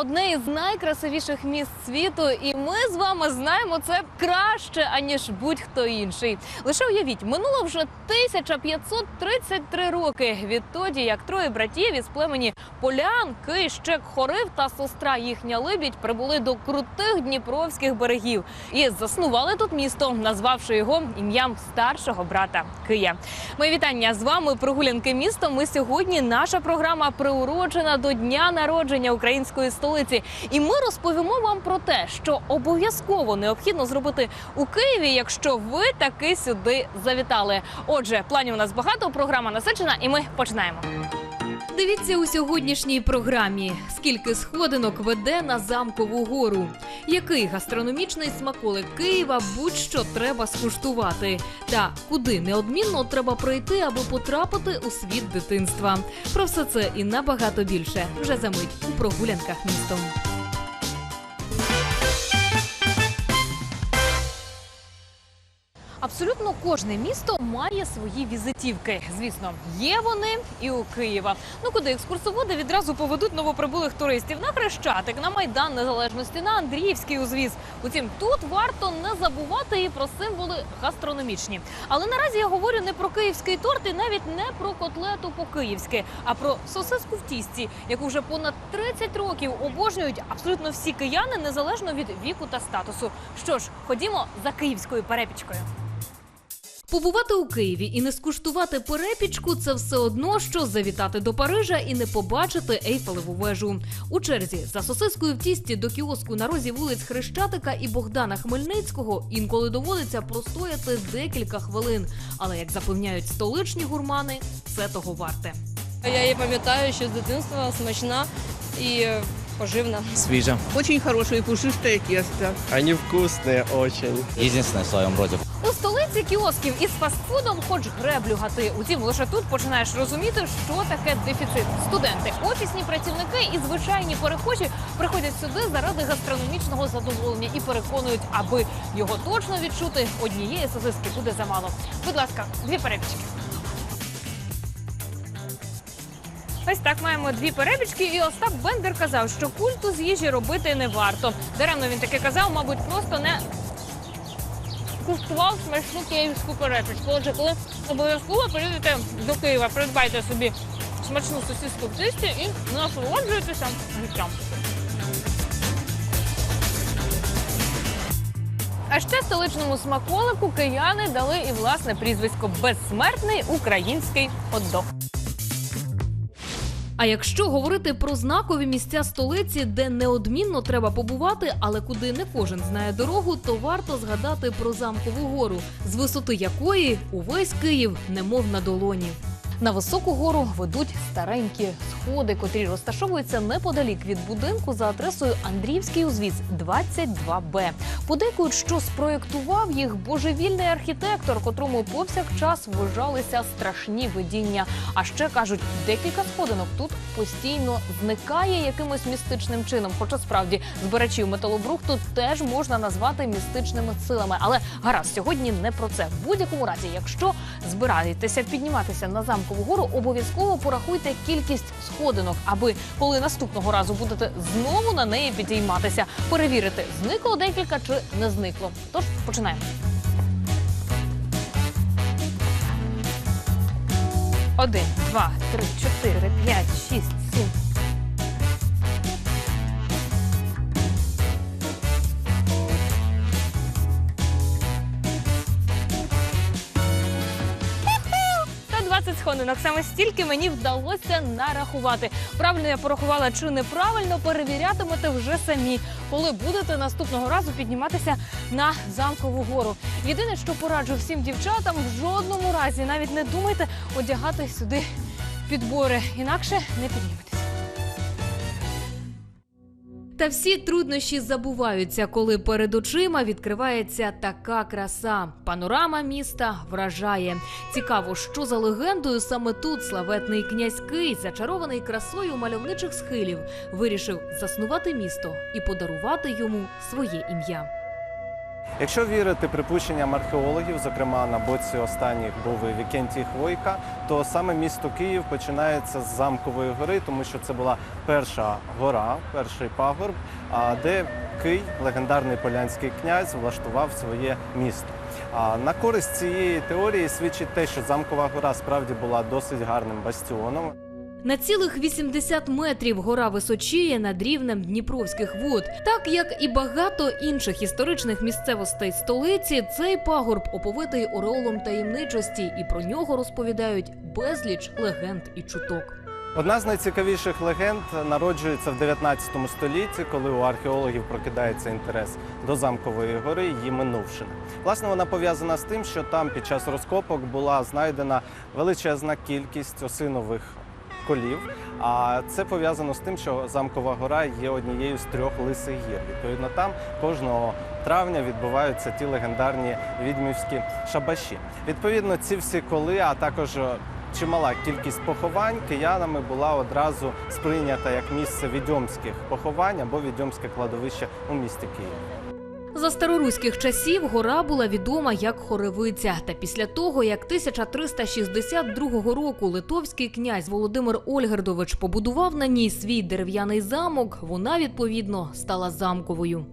Одне із найкрасивіших міст світу, і ми з вами знаємо це краще аніж будь-хто інший. Лише уявіть, минуло вже 1533 роки відтоді, як троє братів із племені Полян, Кищек, Хорив та сестра їхня Либідь прибули до крутих дніпровських берегів і заснували тут місто, назвавши його ім'ям старшого брата Кия. Мої вітання з вами. Прогулянки містом. І сьогодні наша програма приурочена до дня народження української столиці. І ми розповімо вам про те, що обов'язково необхідно зробити у Києві, якщо ви таки сюди завітали. Отже, планів у нас багато. Програма насичена, і ми починаємо. Дивіться у сьогоднішній програмі, скільки сходинок веде на замкову гору. Який гастрономічний смаколик Києва будь-що треба скуштувати, та куди неодмінно треба пройти, аби потрапити у світ дитинства. Про все це і набагато більше вже за мить у прогулянках містом. Абсолютно кожне місто має свої візитівки. Звісно, є вони і у Києва. Ну куди екскурсоводи відразу поведуть новоприбулих туристів на Хрещатик, на майдан Незалежності, на Андріївський узвіз. Утім, тут варто не забувати і про символи гастрономічні. Але наразі я говорю не про київський торт і навіть не про котлету по-київськи, а про сосиску в тісті, яку вже понад 30 років обожнюють абсолютно всі кияни, незалежно від віку та статусу. Що ж, ходімо за київською перепічкою. Побувати у Києві і не скуштувати перепічку це все одно, що завітати до Парижа і не побачити Ейфелеву вежу. У черзі за сосискою в тісті до кіоску на розі вулиць Хрещатика і Богдана Хмельницького інколи доводиться простояти декілька хвилин. Але як запевняють столичні гурмани, це того варте. Я її пам'ятаю ще з дитинства, смачна і поживна. Свежо. Очень хорошее пушистое тесто. Они вкусные очень. Единственное в своем роде. У столиці кіосків із фастфудом хоч греблю гати. Утім, лише тут починаєш розуміти, що таке дефіцит. Студенти, офісні працівники і звичайні перехожі приходять сюди заради гастрономічного задоволення і переконують, аби його точно відчути, однієї сосиски буде замало. Будь ласка, дві перепічки. Ось так маємо дві перебічки, і Остап Бендер казав, що культу з їжі робити не варто. Даремно він таке казав, мабуть, просто не куштував смачну київську перепічку. Отже, коли обов'язково приїдете до Києва, придбайте собі смачну сосиску в тисті і насолоджуйтеся життям. А ще столичному смаколику кияни дали і власне прізвисько безсмертний український хот-дог. А якщо говорити про знакові місця столиці, де неодмінно треба побувати, але куди не кожен знає дорогу, то варто згадати про замкову гору, з висоти якої увесь Київ немов на долоні. На високу гору ведуть старенькі сходи, котрі розташовуються неподалік від будинку за адресою Андріївський узвіз 22Б. Подейкують, що спроєктував їх божевільний архітектор, котрому повсякчас вважалися страшні видіння. А ще кажуть, декілька сходинок тут постійно зникає якимось містичним чином. Хоча справді збирачів металобрухту теж можна назвати містичними силами. Але гаразд, сьогодні не про це. В будь-якому разі, якщо збираєтеся підніматися на замкову гору, обов'язково порахуйте кількість сходинок, аби коли наступного разу будете знову на неї підійматися, перевірити, зникло декілька чи не зникло. Тож починаємо. Один, два, три, чотири, п'ять, шість, сім. 20. Саме стільки мені вдалося нарахувати. Правильно я порахувала чи неправильно, перевірятимете вже самі, коли будете наступного разу підніматися на замкову гору. Єдине, що пораджу всім дівчатам, в жодному разі навіть не думайте одягати сюди підбори, інакше не підніметеся. Та всі труднощі забуваються, коли перед очима відкривається така краса. Панорама міста вражає. Цікаво, що за легендою саме тут славетний князь Кий, зачарований красою мальовничих схилів, вирішив заснувати місто і подарувати йому своє ім'я. Якщо вірити припущенням археологів, зокрема на боці останніх був Вікентій Хвойка, то саме місто Київ починається з замкової гори, тому що це була перша гора, перший пагорб, де Кий, легендарний полянський князь, влаштував своє місто. А на користь цієї теорії свідчить те, що замкова гора справді була досить гарним бастіоном. На цілих 80 метрів гора височіє над рівнем Дніпровських вод. Так як і багато інших історичних місцевостей столиці, цей пагорб оповитий ореолом таємничості, і про нього розповідають безліч легенд і чуток. Одна з найцікавіших легенд народжується в 19 столітті, коли у археологів прокидається інтерес до замкової гори її минувшини. Власне, вона пов'язана з тим, що там під час розкопок була знайдена величезна кількість осинових колів. А це пов'язано з тим, що замкова гора є однією з трьох лисих гір. Відповідно, там кожного травня відбуваються ті легендарні відьмівські шабаші. Відповідно, ці всі коли, а також е, чимала кількість поховань киянами була одразу сприйнята як місце відьомських поховань або відьомське кладовище у місті Києві. За староруських часів гора була відома як Хоревиця. Та після того, як 1362 року литовський князь Володимир Ольгердович побудував на ній свій дерев'яний замок, вона відповідно стала замковою.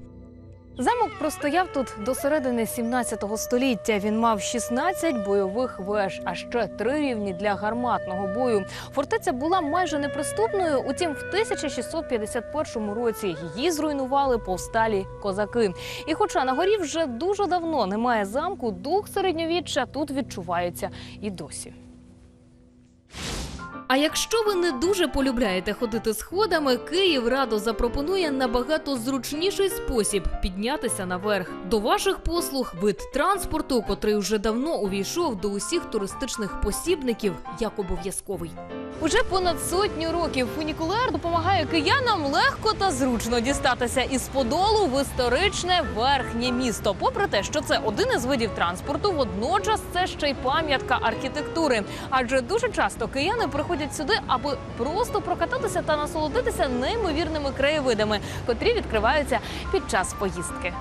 Замок простояв тут до середини 17 століття. Він мав 16 бойових веж, а ще три рівні для гарматного бою. Фортеця була майже неприступною. Утім, в 1651 році її зруйнували повсталі козаки. І хоча на горі вже дуже давно немає замку, дух середньовіччя тут відчувається і досі. А якщо ви не дуже полюбляєте ходити сходами, Київ радо запропонує набагато зручніший спосіб піднятися наверх. До ваших послуг вид транспорту, котрий вже давно увійшов до усіх туристичних посібників, як обов'язковий. Уже понад сотню років фунікулер допомагає киянам легко та зручно дістатися із Подолу в історичне верхнє місто. Попри те, що це один із видів транспорту, водночас це ще й пам'ятка архітектури. Адже дуже часто кияни приходять сюди, аби просто прокататися та насолодитися неймовірними краєвидами, котрі відкриваються під час поїздки.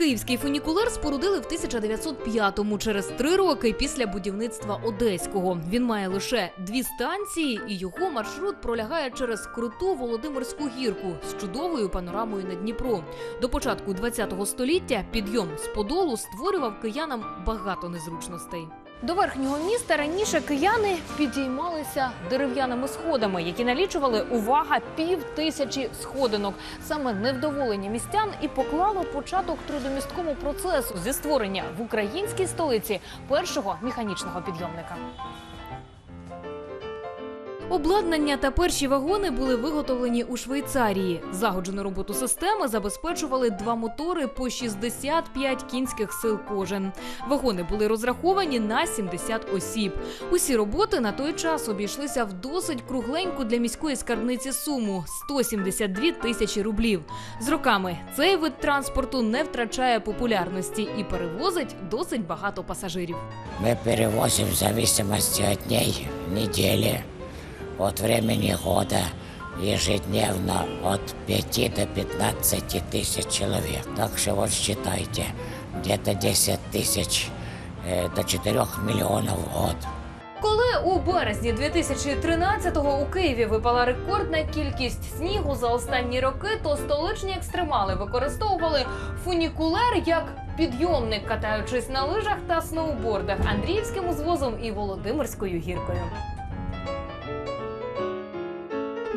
Київський фунікулер спорудили в 1905-му, через три роки після будівництва Одеського. Він має лише дві станції, і його маршрут пролягає через круту Володимирську гірку з чудовою панорамою на Дніпро. До початку ХХ століття підйом з Подолу створював киянам багато незручностей. До верхнього міста раніше кияни підіймалися дерев'яними сходами, які налічували увага пів тисячі сходинок. Саме невдоволення містян і поклало початок трудомісткому процесу зі створення в українській столиці першого механічного підйомника. Обладнання та перші вагони були виготовлені у Швейцарії. Загоджену роботу системи забезпечували два мотори по 65 кінських сил кожен. Вагони були розраховані на 70 осіб. Усі роботи на той час обійшлися в досить кругленьку для міської скарбниці суму 172 тисячі рублів. З роками цей вид транспорту не втрачає популярності і перевозить досить багато пасажирів. Мы перевозим в зависимости от дней, недели, от времени года, ежедневно от 5 до 15 тысяч человек. Так что вот считайте, где-то 10 тысяч э, до 4 миллионов в год. Коли у березні 2013-го у Києві випала рекордна кількість снігу за останні роки, то столичні екстремали використовували фунікулер як підйомник, катаючись на лижах та сноубордах Андріївським узвозом і Володимирською гіркою.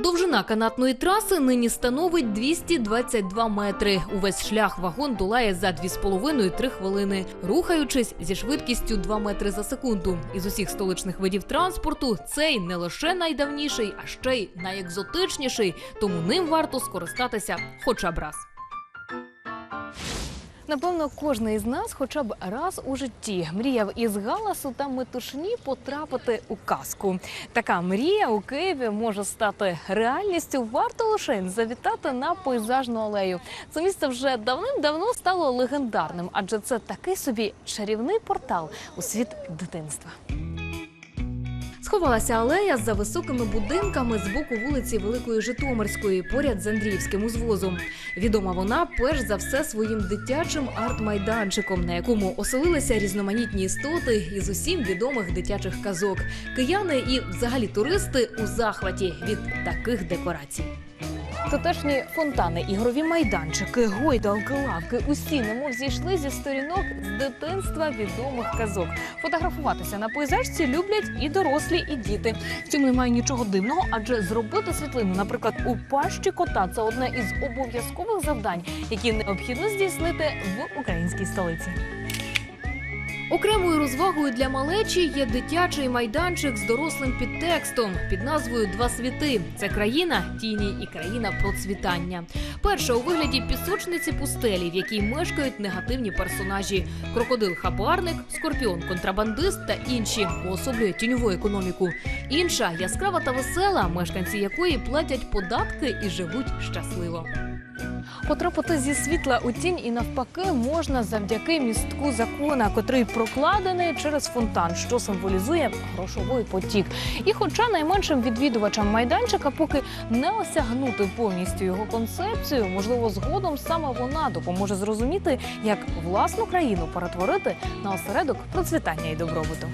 Довжина канатної траси нині становить 222 метри. Увесь шлях вагон долає за 2,5-3 хвилини, рухаючись зі швидкістю 2 метри за секунду. Із усіх столичних видів транспорту цей не лише найдавніший, а ще й найекзотичніший, тому ним варто скористатися хоча б раз. Напевно, кожен із нас хоча б раз у житті мріяв із галасу та метушні потрапити у казку. Така мрія у Києві може стати реальністю. Варто лише завітати на пейзажну алею. Це місце вже давним-давно стало легендарним, адже це такий собі чарівний портал у світ дитинства. Сховалася алея за високими будинками з боку вулиці Великої Житомирської, поряд з Андріївським узвозом. Відома вона перш за все своїм дитячим арт-майданчиком, на якому оселилися різноманітні істоти із усім відомих дитячих казок. Кияни і взагалі туристи у захваті від таких декорацій. Тутешні фонтани, ігрові майданчики, гойдалки, лавки усі немов зійшли зі сторінок з дитинства відомих казок. Фотографуватися на пейзажці люблять і дорослі, і діти. В цьому немає нічого дивного, адже зробити світлину, наприклад, у пащі кота це одне із обов'язкових завдань, які необхідно здійснити в українській столиці. Окремою розвагою для малечі є дитячий майданчик з дорослим підтекстом під назвою Два світи. Це країна тіні і країна процвітання. Перша у вигляді пісочниці пустелі, в якій мешкають негативні персонажі: крокодил хабарник, скорпіон контрабандист та інші уособлює тіньову економіку. Інша яскрава та весела, мешканці якої платять податки і живуть щасливо. Потрапити зі світла у тінь і навпаки можна завдяки містку закона, котрий прокладений через фонтан, що символізує грошовий потік. І, хоча найменшим відвідувачам майданчика поки не осягнути повністю його концепцію, можливо, згодом саме вона допоможе зрозуміти, як власну країну перетворити на осередок процвітання і добробуту.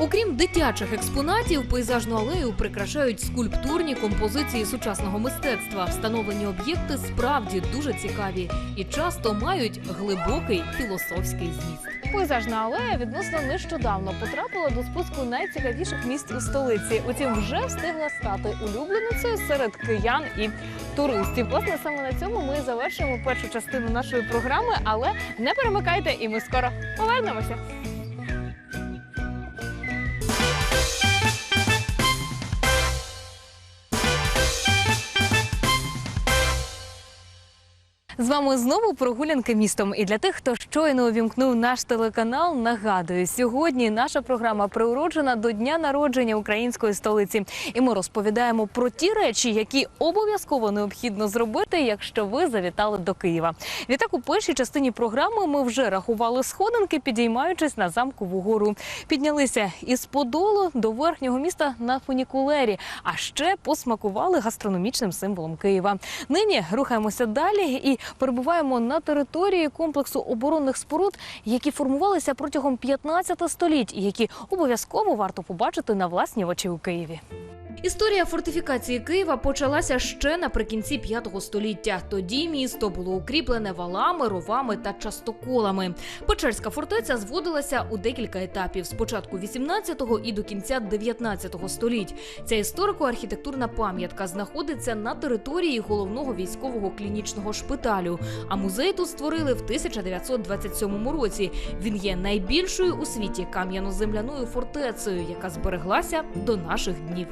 Окрім дитячих експонатів, пейзажну алею прикрашають скульптурні композиції сучасного мистецтва. Встановлені об'єкти справді дуже цікаві і часто мають глибокий філософський зміст. Пейзажна алея відносно нещодавно потрапила до списку найцікавіших місць у столиці. Утім, вже встигла стати улюбленицею серед киян і туристів. Власне, саме на цьому ми завершуємо першу частину нашої програми, але не перемикайте, і ми скоро повернемося. З вами знову прогулянки містом. І для тих, хто щойно увімкнув наш телеканал, нагадую, сьогодні наша програма приурочена до дня народження української столиці. І ми розповідаємо про ті речі, які обов'язково необхідно зробити, якщо ви завітали до Києва. Відтак, у першій частині програми ми вже рахували сходинки, підіймаючись на замкову гору. Піднялися із Подолу до верхнього міста на фунікулері, а ще посмакували гастрономічним символом Києва. Нині рухаємося далі і перебуваємо на території комплексу оборонних споруд, які формувалися протягом 15 століть, і які обов'язково варто побачити на власні очі у Києві. Історія фортифікації Києва почалася ще наприкінці 5 століття. Тоді місто було укріплене валами, ровами та частоколами. Печерська фортеця зводилася у декілька етапів: з початку 18-го і до кінця 19-го століть. Ця історико-архітектурна пам'ятка знаходиться на території головного військового клінічного шпиталю. А музей тут створили в 1927 році. Він є найбільшою у світі кам'яно-земляною фортецею, яка збереглася до наших днів.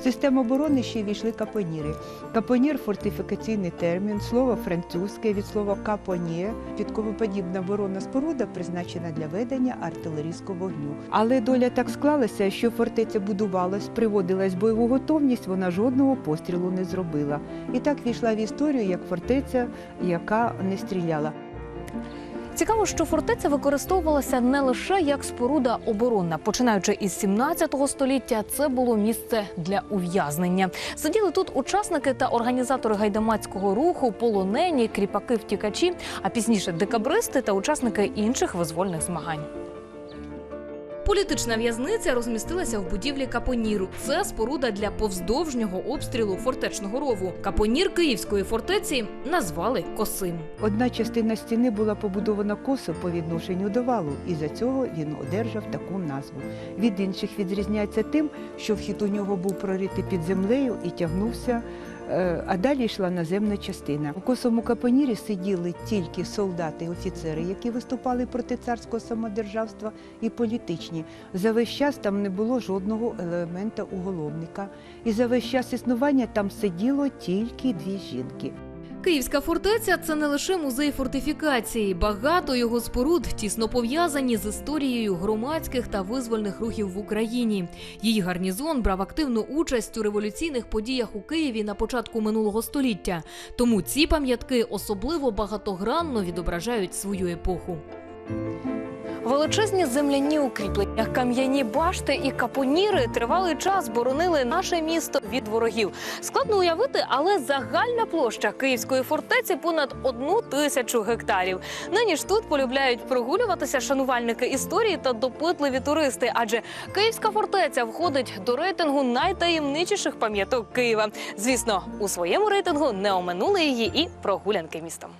В систему оборони ще війшли капоніри. Капонір фортифікаційний термін, слово французьке від слова капоніє. Підковоподібна оборонна споруда призначена для ведення артилерійського вогню. Але доля так склалася, що фортеця будувалась, приводилась в бойову готовність, вона жодного пострілу не зробила. І так війшла в історію як фортеця, яка не стріляла. Цікаво, що фортеця використовувалася не лише як споруда оборонна. Починаючи із 17 століття, це було місце для ув'язнення. Сиділи тут учасники та організатори гайдамацького руху, полонені, кріпаки, втікачі, а пізніше декабристи та учасники інших визвольних змагань. Політична в'язниця розмістилася в будівлі Капоніру. Це споруда для повздовжнього обстрілу фортечного рову. Капонір Київської фортеці назвали Косим. Одна частина стіни була побудована косо по відношенню до валу, і за цього він одержав таку назву. Від інших відрізняється тим, що вхід у нього був проритий під землею і тягнувся, а далі йшла наземна частина. У косому капонірі сиділи тільки солдати, і офіцери, які виступали проти царського самодержавства, і політичні. За весь час там не було жодного елемента уголовника. І за весь час існування там сиділо тільки дві жінки. Київська фортеця це не лише музей фортифікації. Багато його споруд тісно пов'язані з історією громадських та визвольних рухів в Україні. Її гарнізон брав активну участь у революційних подіях у Києві на початку минулого століття. Тому ці пам'ятки особливо багатогранно відображають свою епоху. Величезні земляні укріплення, кам'яні башти і капоніри тривалий час боронили наше місто від ворогів. Складно уявити, але загальна площа Київської фортеці понад одну тисячу гектарів. Нині ж тут полюбляють прогулюватися шанувальники історії та допитливі туристи, адже Київська фортеця входить до рейтингу найтаємничіших пам'яток Києва. Звісно, у своєму рейтингу не оминули її і прогулянки містом.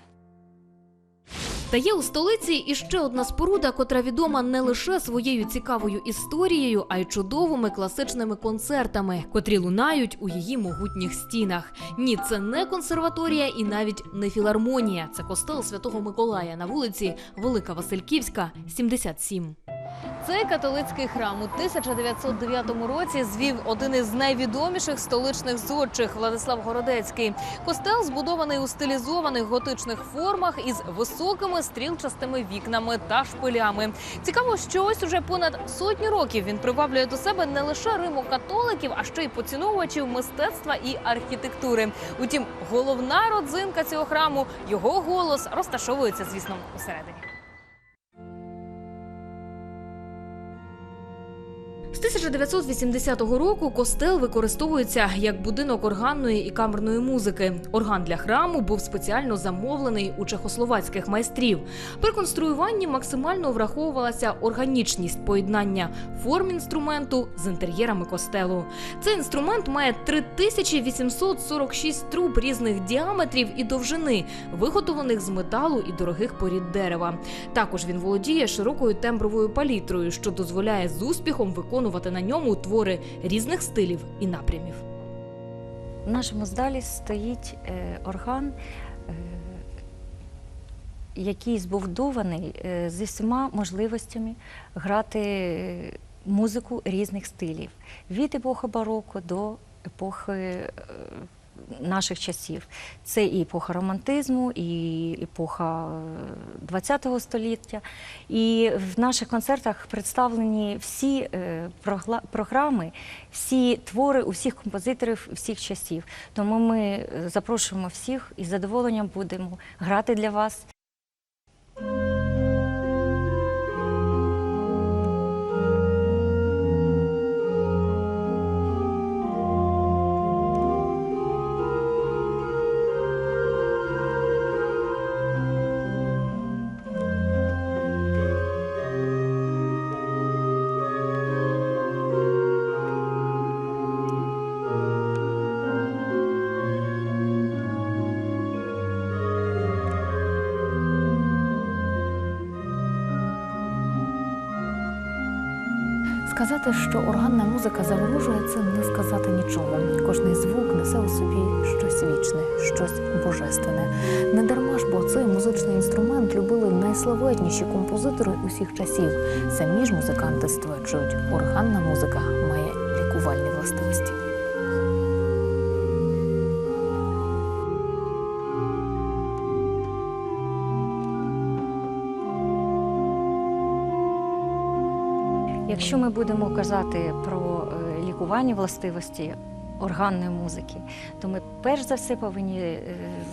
Та є у столиці іще одна споруда, котра відома не лише своєю цікавою історією, а й чудовими класичними концертами, котрі лунають у її могутніх стінах. Ні, це не консерваторія і навіть не філармонія. Це костел Святого Миколая на вулиці Велика Васильківська, 77. Цей католицький храм у 1909 році звів один із найвідоміших столичних зодчих Владислав Городецький. Костел збудований у стилізованих готичних формах із високими стрілчастими вікнами та шпилями. Цікаво, що ось уже понад сотню років він приваблює до себе не лише римокатоликів, а ще й поціновувачів мистецтва і архітектури. Утім, головна родзинка цього храму його голос розташовується, звісно, усередині. З 1980 року костел використовується як будинок органної і камерної музики. Орган для храму був спеціально замовлений у чехословацьких майстрів. При конструюванні максимально враховувалася органічність поєднання форм інструменту з інтер'єрами костелу. Цей інструмент має 3846 труб різних діаметрів і довжини, виготовлених з металу і дорогих порід дерева. Також він володіє широкою тембровою палітрою, що дозволяє з успіхом виконувати на ньому твори різних стилів і напрямів. В нашому залі стоїть е, орган, е, який збудований е, зі всіма можливостями грати музику різних стилів від епохи бароко до епохи наших часів. Це і епоха романтизму, і епоха ХХ століття. І в наших концертах представлені всі е, програми, всі твори усіх композиторів всіх часів. Тому ми е, запрошуємо всіх і з задоволенням будемо грати для вас. Сказати, що органна музика заворожує, це не сказати нічого. Кожний звук несе у собі щось вічне, щось божественне. Не дарма ж, бо цей музичний інструмент любили найславетніші композитори усіх часів. Самі ж музиканти стверджують, органна музика має лікувальні властивості. Якщо ми будемо казати про е, лікувальні властивості органної музики, то ми перш за все повинні е,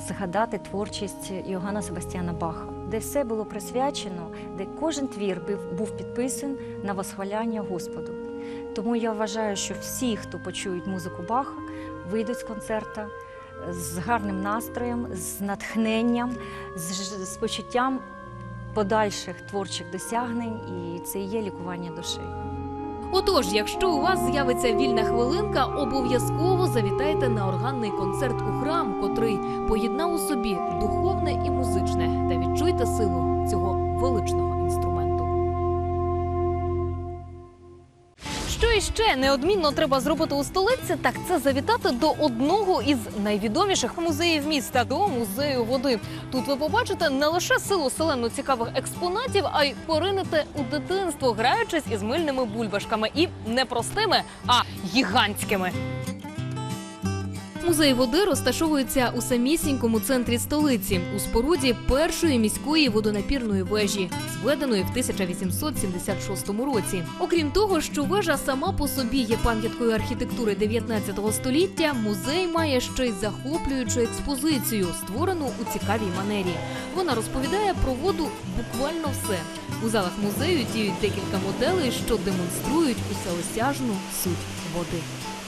згадати творчість Йоганна Себастьяна Баха, де все було присвячено, де кожен твір був- підписан на восхваляння Господу. Тому я вважаю, що всі, хто почують музику Баха, вийдуть з концерта з гарним настроєм, з натхненням, з, з почуттям подальших творчих досягнень, і це є лікування душі. Отож, якщо у вас з'явиться вільна хвилинка, обов'язково завітайте на органний концерт у храм, котрий поєднав у собі духовне і музичне, та відчуйте силу цього величного Що неодмінно треба зробити у столиці, так це завітати до одного із найвідоміших музеїв міста до музею води. Тут ви побачите не лише силу селену цікавих експонатів, а й поринете у дитинство, граючись із мильними бульбашками і не простими, а гігантськими. Музей води розташовується у самісінькому центрі столиці у споруді першої міської водонапірної вежі, зведеної в 1876 році. Окрім того, що вежа сама по собі є пам'яткою архітектури 19 століття, музей має ще й захоплюючу експозицію, створену у цікавій манері. Вона розповідає про воду буквально все. У залах музею діють декілька моделей, що демонструють усеосяжну суть води.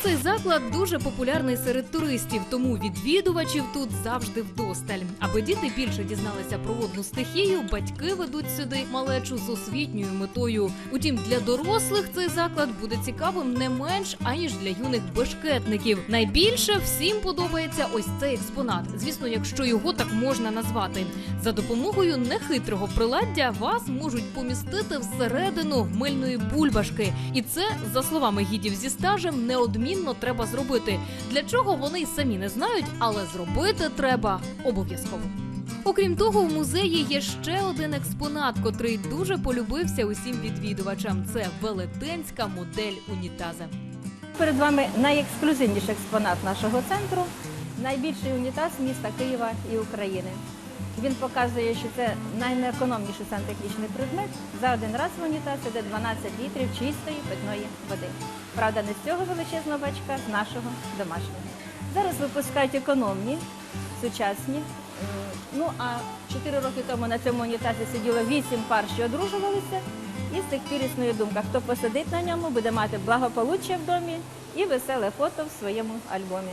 Цей заклад дуже популярний серед туристів, тому відвідувачів тут завжди вдосталь. Аби діти більше дізналися про водну стихію, батьки ведуть сюди малечу з освітньою метою. Утім, для дорослих цей заклад буде цікавим не менш аніж для юних бешкетників. Найбільше всім подобається ось цей експонат. Звісно, якщо його так можна назвати. За допомогою нехитрого приладдя вас можуть помістити всередину мильної бульбашки, і це, за словами гідів зі стажем, неодмінно треба зробити. Для чого вони й самі не знають, але зробити треба обов'язково. Окрім того, у музеї є ще один експонат, котрий дуже полюбився усім відвідувачам. Це велетенська модель унітаза. Перед вами найексклюзивніший експонат нашого центру, найбільший унітаз міста Києва і України. Він показує, що це найнеекономніший сантехнічний предмет. За один раз в унітаз іде 12 літрів чистої питної води. Правда, не з цього величезного бачка, з нашого домашнього. Зараз випускають економні, сучасні. Ну а 4 роки тому на цьому унітазі сиділо 8 пар, що одружувалися. І з тих пір існує думка, хто посидить на ньому, буде мати благополуччя в домі і веселе фото в своєму альбомі.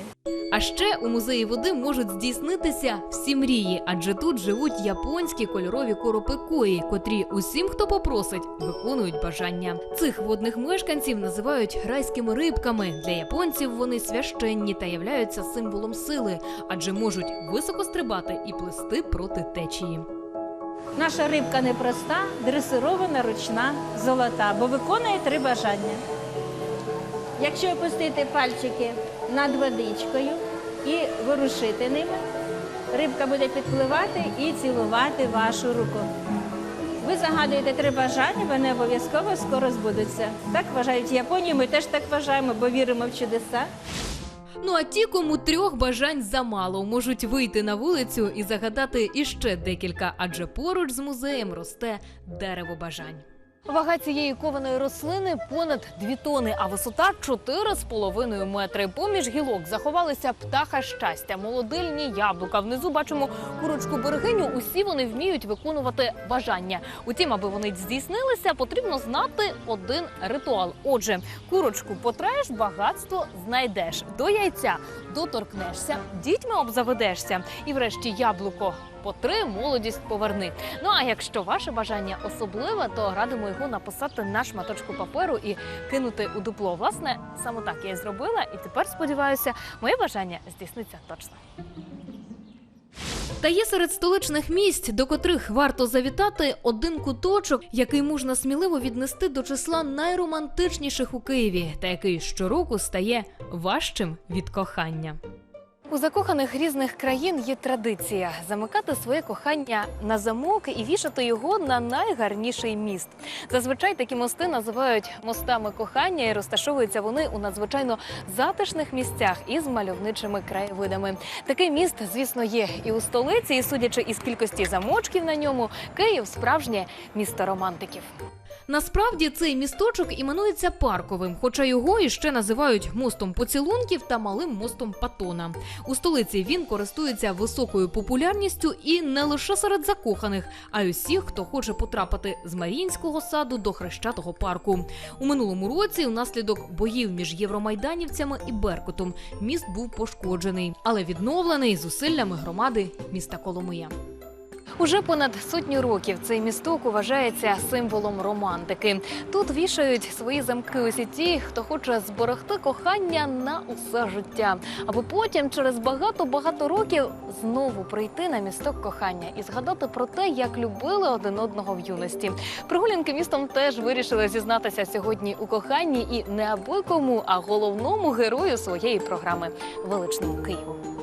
А ще у музеї води можуть здійснитися всі мрії, адже тут живуть японські кольорові коропи кої, котрі усім, хто попросить, виконують бажання. Цих водних мешканців називають райськими рибками. Для японців вони священні та являються символом сили, адже можуть високо стрибати і плисти проти течії. Наша рибка непроста, дресирована, ручна, золота, бо виконує три бажання. Якщо опустити пальчики над водичкою і ворушити ними, рибка буде підпливати і цілувати вашу руку. Ви загадуєте три бажання, вони обов'язково скоро збудуться. Так вважають Японію, ми теж так вважаємо, бо віримо в чудеса. Ну а ті, кому трьох бажань замало, можуть вийти на вулицю і загадати іще декілька, адже поруч з музеєм росте дерево бажань. Вага цієї кованої рослини понад 2 тони, а висота 4,5 метри. Поміж гілок заховалися птаха щастя, молодильні яблука. Внизу бачимо курочку берегиню. Усі вони вміють виконувати бажання. Утім, аби вони здійснилися, потрібно знати один ритуал. Отже, курочку потреш, багатство знайдеш. До яйця доторкнешся, дітьми обзаведешся. І врешті яблуко потри, молодість поверни. Ну а якщо ваше бажання особливе, то радимо його написати на шматочку паперу і кинути у дупло. Власне, саме так я і зробила, і тепер сподіваюся, моє бажання здійсниться точно. Та є серед столичних місць, до котрих варто завітати один куточок, який можна сміливо віднести до числа найромантичніших у Києві, та який щороку стає важчим від кохання. У закоханих різних країн є традиція замикати своє кохання на замок і вішати його на найгарніший міст. Зазвичай такі мости називають мостами кохання, і розташовуються вони у надзвичайно затишних місцях із мальовничими краєвидами. Такий міст, звісно, є і у столиці, і судячи із кількості замочків на ньому, Київ справжнє місто романтиків. Насправді цей місточок іменується парковим, хоча його іще називають мостом поцілунків та малим мостом Патона. У столиці він користується високою популярністю і не лише серед закоханих, а й усіх, хто хоче потрапити з Маріїнського саду до Хрещатого парку. У минулому році, внаслідок боїв між євромайданівцями і Беркутом, міст був пошкоджений, але відновлений зусиллями громади міста Коломия. Уже понад сотню років цей місток вважається символом романтики. Тут вішають свої замки усі ті, хто хоче зберегти кохання на усе життя, аби потім через багато-багато років знову прийти на місток кохання і згадати про те, як любили один одного в юності. Прогулянки містом теж вирішили зізнатися сьогодні у коханні і не аби кому, а головному герою своєї програми величному Києву.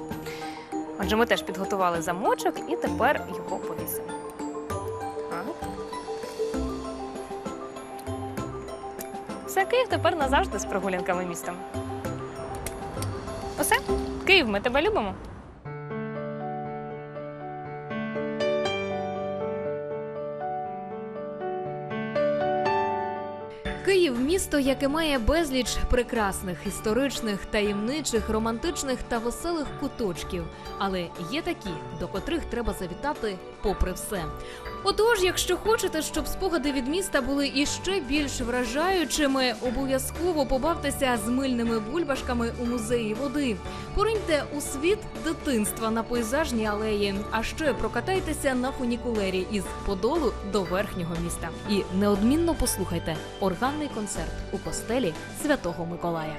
Отже, ми теж підготували замочок і тепер його повісимо. Все, Київ тепер назавжди з прогулянками містом. Усе? Київ ми тебе любимо. Київ місто, яке має безліч прекрасних, історичних, таємничих, романтичних та веселих куточків. Але є такі, до котрих треба завітати попри все. Отож, якщо хочете, щоб спогади від міста були іще більш вражаючими, обов'язково побавтеся з мильними бульбашками у музеї води. Пориньте у світ дитинства на пейзажній алеї, а ще прокатайтеся на фунікулері із Подолу до верхнього міста. І неодмінно послухайте органний концерт у костелі Святого Миколая.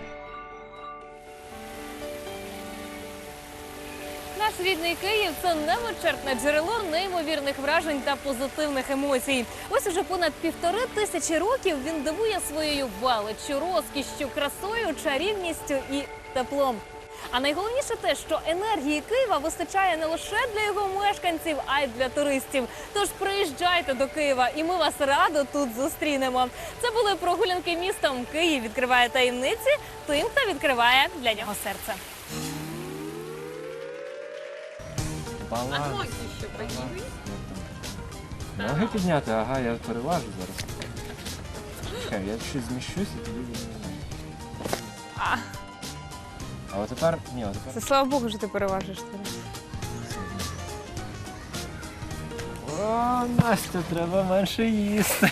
Наш рідний Київ це невичерпне джерело неймовірних вражень та позитивних емоцій. Ось уже понад півтори тисячі років він дивує своєю величчю, розкішчю, красою, чарівністю і теплом. А найголовніше те, що енергії Києва вистачає не лише для його мешканців, а й для туристів. Тож приїжджайте до Києва, і ми вас радо тут зустрінемо. Це були прогулянки містом. Київ відкриває таємниці тим, хто відкриває для нього серце. Баланс. Ноги підняти, ага, я переважу зараз. Чекай, я щось зміщусь і тоді. А. От тепер, ні, от тепер. Це слава Богу, що ти переважиш. О, Настя, треба менше їсти.